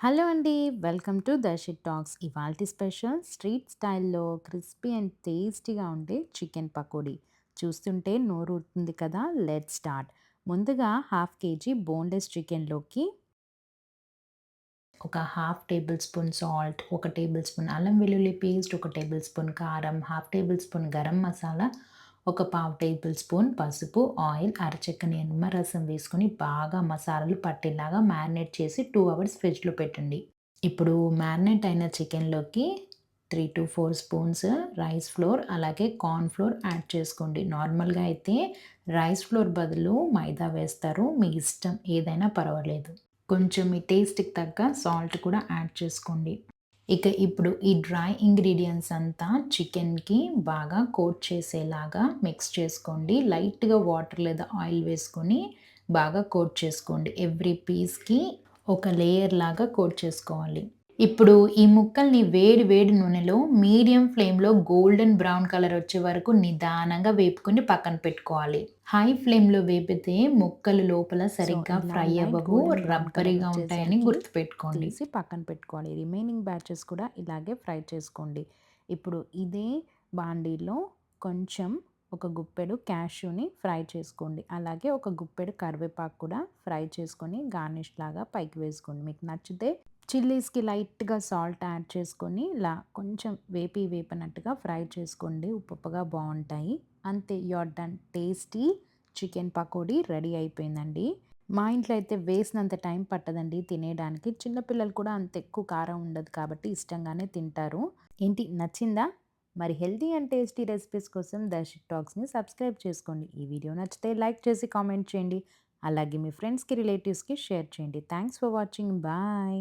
Hello అండి. Welcome to Darshit talks. ఇవాల్టి special street స్టైల్లో క్రిస్పీ అండ్ టేస్టీగా ఉండే చికెన్ పకోడీ. చూస్తుంటే నోరు ఉంటుంది కదా? Let start. ముందుగా హాఫ్ కేజీ బోన్లెస్ చికెన్లోకి ఒక హాఫ్ టేబుల్ స్పూన్ సాల్ట్ ఒక టేబుల్ స్పూన్ అల్లం వెల్లుల్లి పేస్ట్ ఒక టేబుల్ స్పూన్ కారం half tablespoon garam masala ఒక పావు టేబుల్ స్పూన్ పసుపు ఆయిల్ అరచెక్కని నిమ్మరసం వేసుకొని బాగా మసాలాలు పట్టేలాగా మ్యారినేట్ చేసి టూ అవర్స్ ఫ్రిడ్జ్లో పెట్టండి. ఇప్పుడు మ్యారినేట్ అయిన చికెన్లోకి three to four spoons rice flour అలాగే కార్న్ ఫ్లోర్ యాడ్ చేసుకోండి. నార్మల్గా అయితే రైస్ ఫ్లోర్ బదులు మైదా వేస్తారు. మీ ఇష్టం ఏదైనా పర్వాలేదు. కొంచెం మీ టేస్ట్కి తగ్గ సాల్ట్ కూడా యాడ్ చేసుకోండి. ఇక ఇప్పుడు ఈ డ్రై ఇంగ్రీడియంట్స్ అంతా చికెన్కి బాగా కోట్ చేసేలాగా మిక్స్ చేసుకోండి. లైట్గా వాటర్ లేదా ఆయిల్ వేసుకొని బాగా కోట్ చేసుకోండి. ఎవ్రీ పీస్కి ఒక లేయర్ లాగా కోట్ చేసుకోవాలి. ఇప్పుడు ఈ ముక్కల్ని వేడి వేడి నూనెలో మీడియం ఫ్లేమ్లో గోల్డెన్ బ్రౌన్ కలర్ వచ్చే వరకు నిదానంగా వేపుకొని పక్కన పెట్టుకోవాలి. హై ఫ్లేమ్లో వేపితే ముక్కలు లోపల సరిగ్గా ఫ్రై అవ్వవు రబ్బరీగా ఉంటాయని గుర్తుపెట్టుకోండి. పక్కన పెట్టుకోవాలి. రిమైనింగ్ బ్యాచెస్ కూడా ఇలాగే ఫ్రై చేసుకోండి. ఇప్పుడు ఇదే బాండీలో కొంచెం ఒక గుప్పెడు క్యాష్యూని ఫ్రై చేసుకోండి. అలాగే ఒక గుప్పెడు కరివేపాకు కూడా ఫ్రై చేసుకొని గార్నిష్ లాగా పైకి వేసుకోండి. మీకు నచ్చితే చిల్లీస్కి లైట్గా సాల్ట్ యాడ్ చేసుకొని ఇలా కొంచెం వేపి వేపనట్టుగా ఫ్రై చేసుకోండి. ఉప్పుగా బాగుంటాయి. అంతే you're done. Tasty chicken pakodi ready అయిపోయిందండి. మా ఇంట్లో అయితే వేసినంత టైం పట్టదండి తినేయడానికి. చిన్నపిల్లలు కూడా అంత ఎక్కువ కారం ఉండదు కాబట్టి ఇష్టంగానే తింటారు. ఏంటి నచ్చిందా? మరి హెల్తీ అండ్ టేస్టీ రెసిపీస్ కోసం దర్శిక్ టాక్స్ని సబ్స్క్రైబ్ చేసుకోండి. ఈ వీడియో నచ్చితే లైక్ చేసి కామెంట్ చేయండి. అలాగే మీ ఫ్రెండ్స్కి రిలేటివ్స్కి షేర్ చేయండి. Thanks for watching. బాయ్.